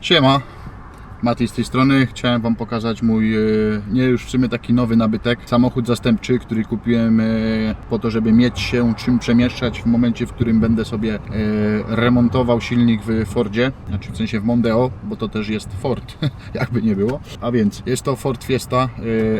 谢吗？Mati z tej strony. Chciałem Wam pokazać mój, e, nie już w sumie taki nowy nabytek, samochód zastępczy, który kupiłem e, po to, żeby mieć się czym przemieszczać w momencie, w którym będę sobie e, remontował silnik w Fordzie, znaczy w sensie w Mondeo, bo to też jest Ford, jakby nie było. A więc jest to Ford Fiesta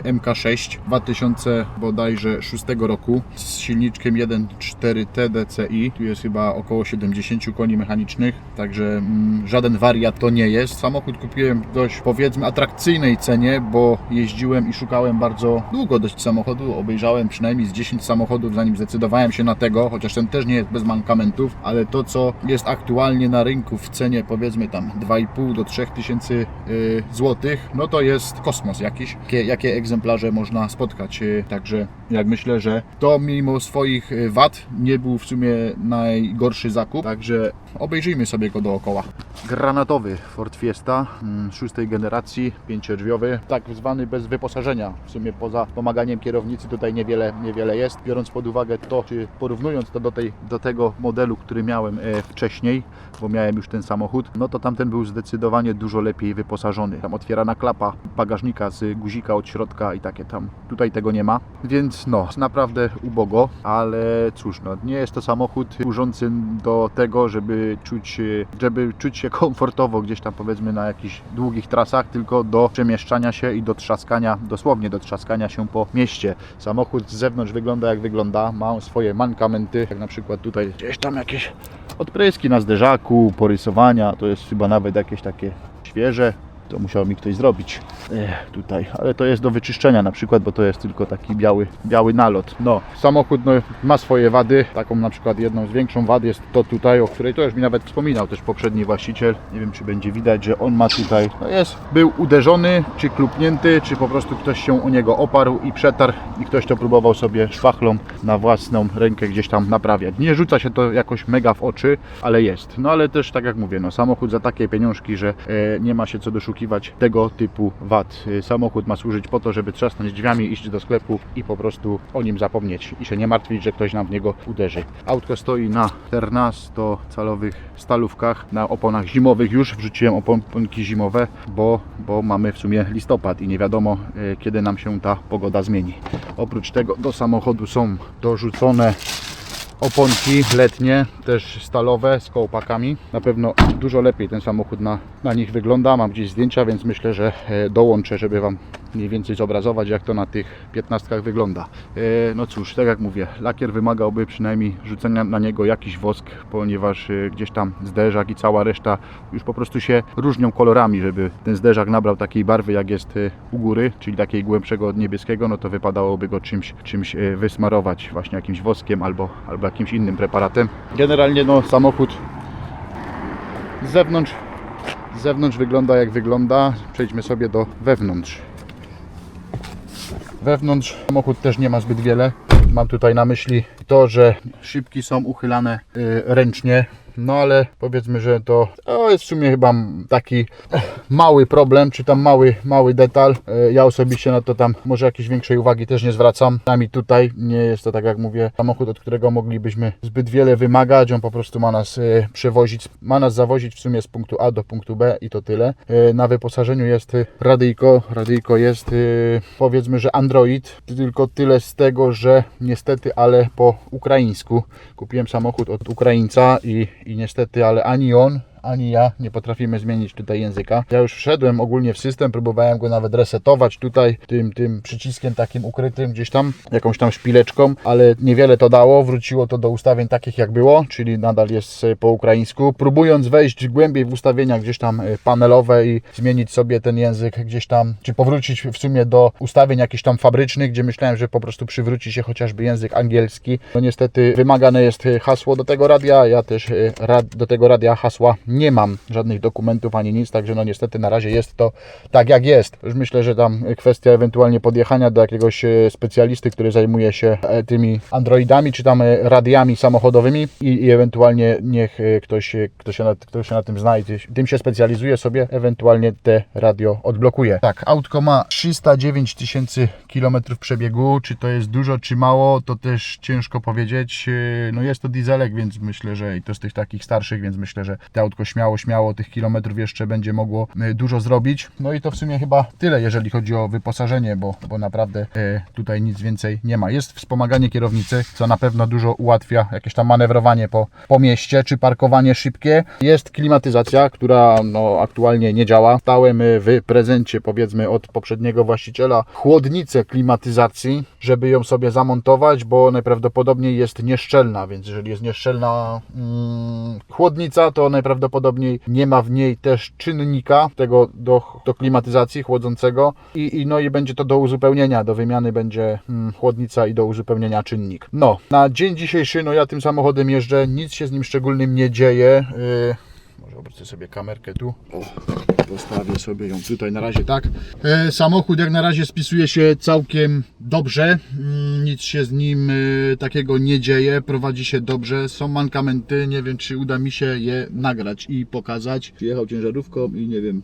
e, MK6 2000 bodajże 6 roku z silniczkiem 1.4 TDCi. Tu jest chyba około 70 koni mechanicznych, także mm, żaden wariat to nie jest. Samochód kupiłem dość powiedzmy atrakcyjnej cenie, bo jeździłem i szukałem bardzo długo dość samochodu. Obejrzałem przynajmniej z 10 samochodów, zanim zdecydowałem się na tego, chociaż ten też nie jest bez mankamentów, ale to co jest aktualnie na rynku w cenie powiedzmy tam 2,5 do 3 tysięcy y, złotych, no to jest kosmos jakiś. Jakie, jakie egzemplarze można spotkać. y, Także jak myślę, że to mimo swoich y, wad nie był w sumie najgorszy zakup. Także obejrzyjmy sobie go dookoła. Granatowy Ford Fiesta mm, szóstej generacji, pięciodrzwiowy, tak zwany bez wyposażenia. W sumie poza pomaganiem kierownicy tutaj niewiele, niewiele jest. Biorąc pod uwagę to, czy porównując to do, tej, do tego modelu, który miałem e, wcześniej, bo miałem już ten samochód, no to tamten był zdecydowanie dużo lepiej wyposażony. Tam otwierana klapa bagażnika z guzika od środka i takie tam. Tutaj tego nie ma, więc no, naprawdę ubogo, ale cóż, no, nie jest to samochód służący do tego, żeby czuć, żeby czuć się komfortowo gdzieś tam powiedzmy na jakichś długich trasach, tylko do przemieszczania się i do trzaskania, dosłownie do trzaskania się po mieście. Samochód z zewnątrz wygląda jak wygląda, ma swoje mankamenty, jak na przykład tutaj gdzieś tam jakieś odpryski na zderzaku, porysowania, to jest chyba nawet jakieś takie świeże, to musiał mi ktoś zrobić Ech, tutaj, ale to jest do wyczyszczenia na przykład, bo to jest tylko taki biały, biały nalot. No, samochód no, ma swoje wady, taką na przykład jedną z większą wad jest to tutaj, o której to już mi nawet wspominał też poprzedni właściciel. Nie wiem czy będzie widać, że on ma tutaj, no jest, był uderzony, czy klupnięty, czy po prostu ktoś się o niego oparł i przetarł i ktoś to próbował sobie szwachlą na własną rękę gdzieś tam naprawiać. Nie rzuca się to jakoś mega w oczy, ale jest. No ale też tak jak mówię, no samochód za takie pieniążki, że e, nie ma się co doszukiwać tego typu wad. E, Samochód ma służyć po to, żeby trzasnąć drzwiami, iść do sklepu i po prostu o nim zapomnieć i się nie martwić, że ktoś nam w niego uderzy. Autko stoi na 14-calowych stalówkach, na oponach zimowych już wrzuciłem oponki zimowe, bo, bo mamy w sumie listopad i nie wiadomo e, kiedy nam się ta pogoda zmieni. Oprócz tego do samochodu są dorzucone oponki letnie, też stalowe z kołpakami. Na pewno dużo lepiej ten samochód na, na nich wygląda. Mam gdzieś zdjęcia, więc myślę, że e, dołączę, żeby Wam mniej więcej zobrazować, jak to na tych 15 wygląda. E, No cóż, tak jak mówię, lakier wymagałby przynajmniej rzucenia na niego jakiś wosk, ponieważ e, gdzieś tam zderzak i cała reszta już po prostu się różnią kolorami, żeby ten zderzak nabrał takiej barwy, jak jest e, u góry, czyli takiej głębszego od niebieskiego, no to wypadałoby go czymś, czymś wysmarować, właśnie jakimś woskiem albo, albo jakimś innym preparatem. Generalnie no samochód z zewnątrz, z zewnątrz wygląda jak wygląda. Przejdźmy sobie do wewnątrz. Wewnątrz samochód też nie ma zbyt wiele. Mam tutaj na myśli to, że szybki są uchylane y, ręcznie. No ale powiedzmy, że to, jest w sumie chyba taki eh, mały problem, czy tam mały, mały detal. Y, Ja osobiście na to tam może jakiejś większej uwagi też nie zwracam. Nami tutaj nie jest to tak jak mówię samochód, od którego moglibyśmy zbyt wiele wymagać. On po prostu ma nas y, przewozić, ma nas zawozić w sumie z punktu A do punktu B i to tyle. Y, Na wyposażeniu jest radyjko. Radyjko jest powiedzmy, że Android, tylko tyle z tego, że niestety, ale po ukraińsku. Kupiłem samochód od Ukraińca i, i niestety, ale ani on, ani ja nie potrafimy zmienić tutaj języka. Ja już wszedłem ogólnie w system, próbowałem go nawet resetować tutaj tym, tym przyciskiem takim ukrytym gdzieś tam, jakąś tam szpileczką, ale niewiele to dało. Wróciło to do ustawień takich jak było, czyli nadal jest e, po ukraińsku. Próbując wejść głębiej w ustawienia gdzieś tam e, panelowe i zmienić sobie ten język gdzieś tam, czy powrócić w sumie do ustawień jakichś tam fabrycznych, gdzie myślałem, że po prostu przywróci się chociażby język angielski. No niestety wymagane jest e, hasło do tego radia, ja też do tego radia hasła nie mam żadnych dokumentów ani nic, także no niestety na razie jest to tak jak jest. Już myślę, że tam kwestia ewentualnie podjechania do jakiegoś e, specjalisty, który zajmuje się e, tymi androidami czy tam e, radiami samochodowymi i, i ewentualnie niech ktoś, kto, się na, kto się na tym zna i ty- tym się specjalizuje sobie, ewentualnie te radio odblokuje. Tak, autko ma 309 tysięcy kilometrów przebiegu. Czy to jest dużo, czy mało, to też ciężko powiedzieć. No jest to dieselek, więc myślę, że i to z tych takich starszych, więc myślę, że te autko śmiało, śmiało tych kilometrów jeszcze będzie mogło e, dużo zrobić. No i to w sumie chyba tyle, jeżeli chodzi o wyposażenie, bo, bo naprawdę e, tutaj nic więcej nie ma. Jest wspomaganie kierownicy, co na pewno dużo ułatwia jakieś tam manewrowanie po, po mieście, czy parkowanie szybkie. Jest klimatyzacja, która no, aktualnie nie działa. Stałem e, w prezencie, powiedzmy, od poprzedniego właściciela chłodnicę klimatyzacji, żeby ją sobie zamontować, bo najprawdopodobniej jest nieszczelna, więc jeżeli jest nieszczelna mm, chłodnica, to najprawdopodobniej nie ma w niej też czynnika tego do, do klimatyzacji chłodzącego i, i no i będzie to do uzupełnienia, do wymiany będzie mm, chłodnica i do uzupełnienia czynnik. No, na dzień dzisiejszy, no ja tym samochodem jeżdżę, nic się z nim szczególnym nie dzieje. Yy, może obrócę sobie kamerkę tu. Postawię sobie ją tutaj na razie tak. E, samochód jak na razie spisuje się całkiem dobrze. Mm, Nic się z nim e, takiego nie dzieje. Prowadzi się dobrze. Są mankamenty. Nie wiem, czy uda mi się je nagrać i pokazać. Jechał ciężarówką i nie wiem,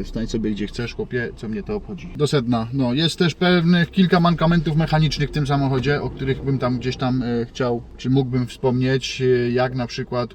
e, stań sobie gdzie chcesz, chłopie, co mnie to obchodzi. Do sedna. No, jest też pewnych kilka mankamentów mechanicznych w tym samochodzie, o których bym tam gdzieś tam chciał, czy mógłbym wspomnieć, jak na przykład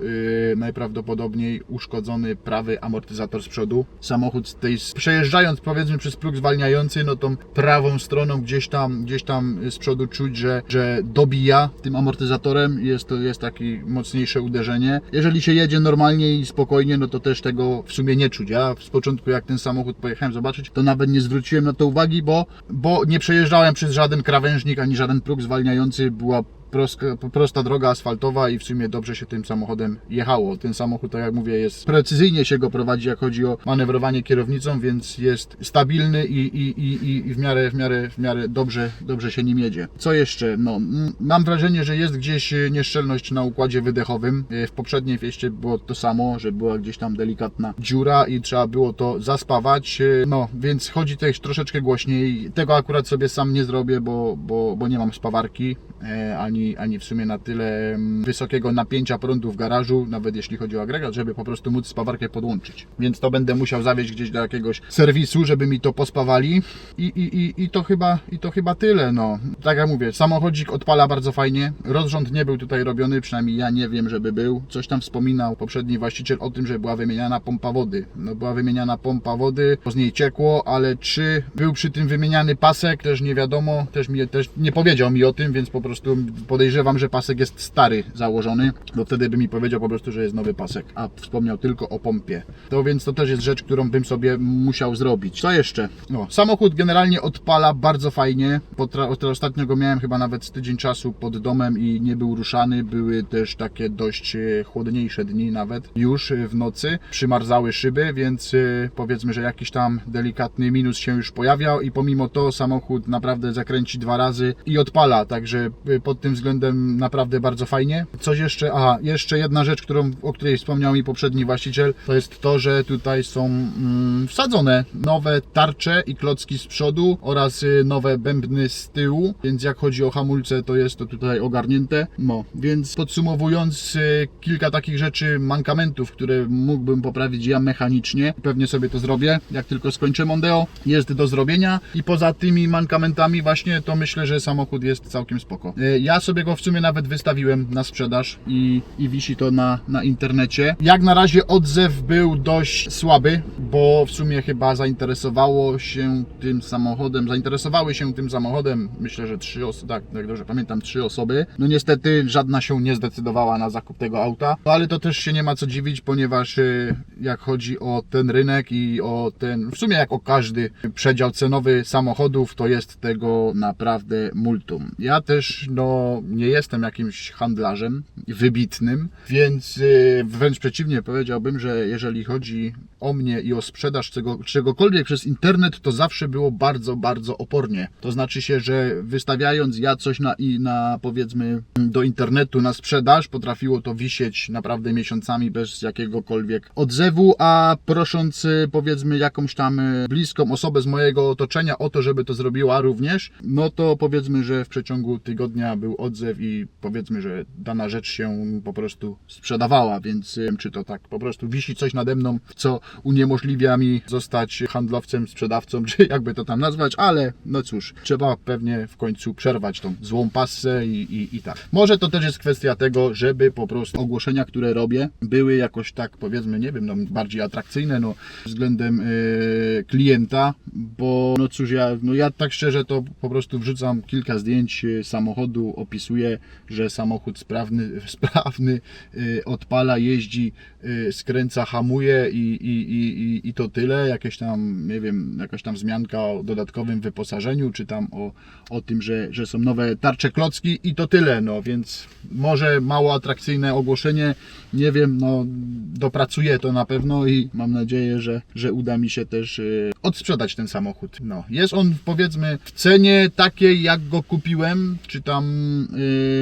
najprawdopodobniej uszkodzony prawy amortyzator z przodu. Samochód tej, przejeżdżając powiedzmy przez próg zwalniający, no tą prawą stroną gdzieś tam, gdzieś tam z przodu czuć, że, że dobija tym amortyzatorem, jest to jest takie mocniejsze uderzenie. Jeżeli się jedzie normalnie i spokojnie, no to też tego w sumie nie czuć. Ja z początku jak ten samochód pojechałem zobaczyć, to nawet nie zwróciłem na to uwagi, bo, bo nie przejeżdżałem przez żaden krawężnik ani żaden próg zwalniający, była proska, prosta droga asfaltowa i w sumie dobrze się tym samochodem jechało. Ten samochód, tak jak mówię, jest precyzyjnie się go prowadzi, jak chodzi o manewrowanie kierownicą, więc jest stabilny i, i, i, i w, miarę, w, miarę, w miarę dobrze, dobrze się nim jedzie. Co jeszcze? No, mam wrażenie, że jest gdzieś e, nieszczelność na układzie wydechowym. E, W poprzedniej wieście było to samo, że była gdzieś tam delikatna dziura i trzeba było to zaspawać. E, No, więc chodzi też troszeczkę głośniej. Tego akurat sobie sam nie zrobię, bo, bo, bo nie mam spawarki, e, ani, ani w sumie na tyle mm, wysokiego napięcia prądu w garażu, nawet jeśli chodzi o agregat, żeby po prostu móc spawarkę podłączyć. Więc to będę musiał zawieźć gdzieś do jakiegoś serwisu, żeby mi to pospawali i, i, i, i, to, chyba, i to chyba tyle. No. Tak jak mówię, samochodzik odpala bardzo fajnie. Rozrząd nie był tutaj robiony, przynajmniej ja nie wiem, żeby był. Coś tam wspominał poprzedni właściciel o tym, że była wymieniana pompa wody. No, była wymieniana pompa wody, bo z niej ciekło, ale czy był przy tym wymieniany pasek, też nie wiadomo. Też, mi, też nie powiedział mi o tym, więc po prostu podejrzewam, że pasek jest stary założony, bo wtedy by mi powiedział po prostu, że jest nowy pasek, a wspomniał tylko o pompie. To więc to też jest rzecz, którą bym sobie musiał zrobić. Co jeszcze? No, samochód generalnie odpala bardzo fajnie. Potra- ostatnio go miałem chyba nawet z tydzień czasu pod domem i nie był ruszany. Były też takie dość e, chłodniejsze dni nawet już w nocy. Przymarzały szyby, więc e, powiedzmy, że jakiś tam delikatny minus się już pojawiał i pomimo to samochód naprawdę zakręci dwa razy i odpala, także e, pod tym względem naprawdę bardzo fajnie. Coś jeszcze, aha, jeszcze jedna rzecz, którą, o której wspomniał mi poprzedni właściciel, to jest to, że tutaj są mm, wsadzone nowe tarcze i klocki z przodu oraz y, nowe bębny z tyłu, więc jak chodzi o hamulce, to jest to tutaj ogarnięte. No, więc podsumowując, y, kilka takich rzeczy, mankamentów, które mógłbym poprawić ja mechanicznie, pewnie sobie to zrobię, jak tylko skończę Mondeo, jest do zrobienia i poza tymi mankamentami właśnie, to myślę, że samochód jest całkiem spoko. Y, Ja sobie go w sumie nawet wystawiłem na sprzedaż i, i wisi to na, na internecie. Jak na razie odzew był dość słaby, bo w sumie chyba zainteresowało się tym samochodem, zainteresowały się tym samochodem, myślę, że trzy osoby, tak, jak dobrze pamiętam, trzy osoby. No niestety żadna się nie zdecydowała na zakup tego auta, no, ale to też się nie ma co dziwić, ponieważ y, jak chodzi o ten rynek i o ten, w sumie jak o każdy przedział cenowy samochodów, to jest tego naprawdę multum. Ja też, no, nie jestem jakimś handlarzem wybitnym, więc y, wręcz przeciwnie powiedziałbym, że jeżeli chodzi o mnie i o sprzedaż czego, czegokolwiek przez internet, to zawsze było bardzo, bardzo opornie. To znaczy się, że wystawiając ja coś na, i na powiedzmy do internetu na sprzedaż, potrafiło to wisieć naprawdę miesiącami bez jakiegokolwiek odzewu, a prosząc y, powiedzmy jakąś tam y, bliską osobę z mojego otoczenia o to, żeby to zrobiła również, no to powiedzmy, że w przeciągu tygodnia był odzew i powiedzmy, że dana rzecz się po prostu sprzedawała, więc y, czy to tak po prostu wisi coś nade mną, co uniemożliwia mi zostać handlowcem, sprzedawcą, czy jakby to tam nazwać, ale no cóż, trzeba pewnie w końcu przerwać tą złą passę i, i, i tak. Może to też jest kwestia tego, żeby po prostu ogłoszenia, które robię, były jakoś tak powiedzmy, nie wiem, no, bardziej atrakcyjne no, względem yy, klienta, bo no cóż, ja, no, ja tak szczerze to po prostu wrzucam kilka zdjęć yy, samochodu, opisuję, że samochód sprawny, sprawny yy, odpala, jeździ, yy, skręca, hamuje i, i, i, i, i to tyle, jakieś tam, nie wiem, jakaś tam wzmianka o dodatkowym wyposażeniu, czy tam o, o tym, że, że są nowe tarcze klocki i to tyle, no więc może mało atrakcyjne ogłoszenie, nie wiem, no dopracuję to na pewno i mam nadzieję, że, że uda mi się też y, odsprzedać ten samochód. No, jest on powiedzmy w cenie takiej jak go kupiłem, czy tam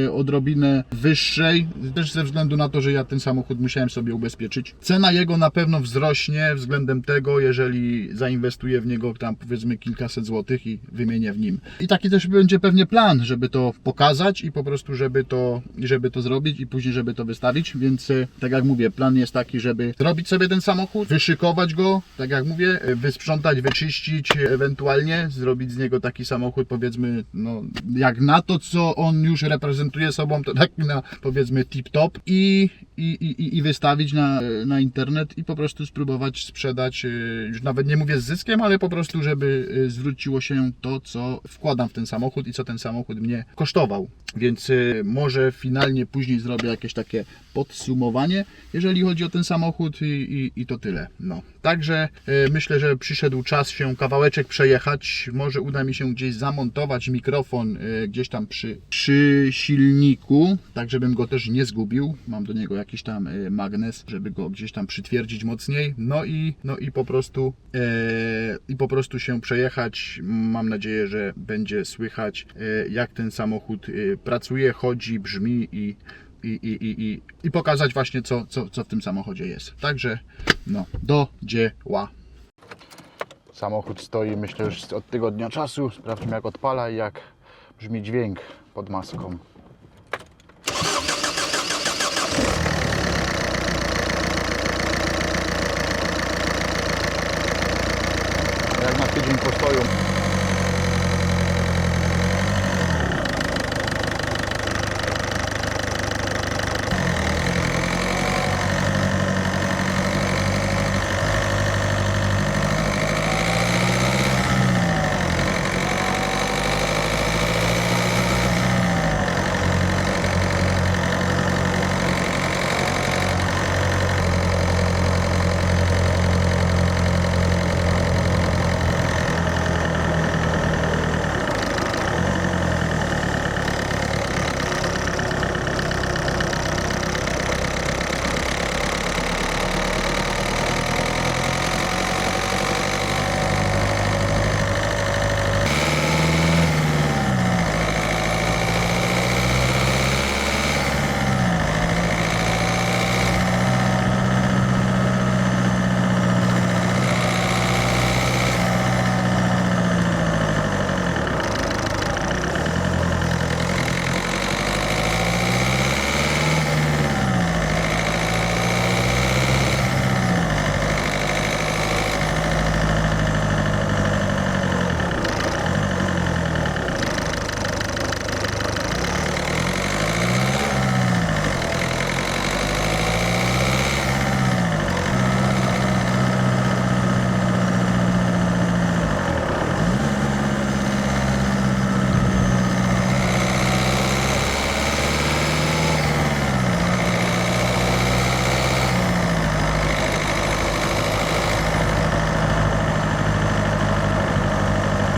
y, odrobinę wyższej, też ze względu na to, że ja ten samochód musiałem sobie ubezpieczyć. Cena jego na pewno wzrośnie względem tego, jeżeli zainwestuję w niego tam powiedzmy kilkaset złotych i wymienię w nim. I taki też będzie pewnie plan, żeby to pokazać i po prostu, żeby to, żeby to zrobić i później, żeby to wystawić, więc e, tak jak mówię, plan jest taki, żeby zrobić sobie ten samochód, wyszykować go, tak jak mówię, e, wysprzątać, wyczyścić, ewentualnie zrobić z niego taki samochód, powiedzmy, no jak na to, co on już reprezentuje sobą, to taki na powiedzmy tip-top i, i, i, i wystawić na, na internet i po prostu spróbować sprzedać, e, już nawet nie mówię z zyskiem, ale po prostu, żeby e, zwróciło się to, co wkładam w ten samochód i co ten samochód mnie kosztował. Więc e, może finalnie później zrobię jakieś takie podsumowanie, jeżeli chodzi o ten samochód i, i, i to tyle. No. Także myślę, że przyszedł czas się kawałeczek przejechać. Może uda mi się gdzieś zamontować mikrofon gdzieś tam przy, przy silniku, tak żebym go też nie zgubił. Mam do niego jakiś tam e, magnes, żeby go gdzieś tam przytwierdzić mocniej. No i, no i po prostu e, i po prostu się przejechać. Mam nadzieję, że będzie słychać e, jak ten samochód e, pracuje, chodzi, brzmi i i, i, i, i, i pokazać właśnie co, co, co w tym samochodzie jest. Także no, do dzieła. Samochód stoi myślę już od tygodnia czasu. Sprawdźmy jak odpala i jak brzmi dźwięk pod maską. swoim postojom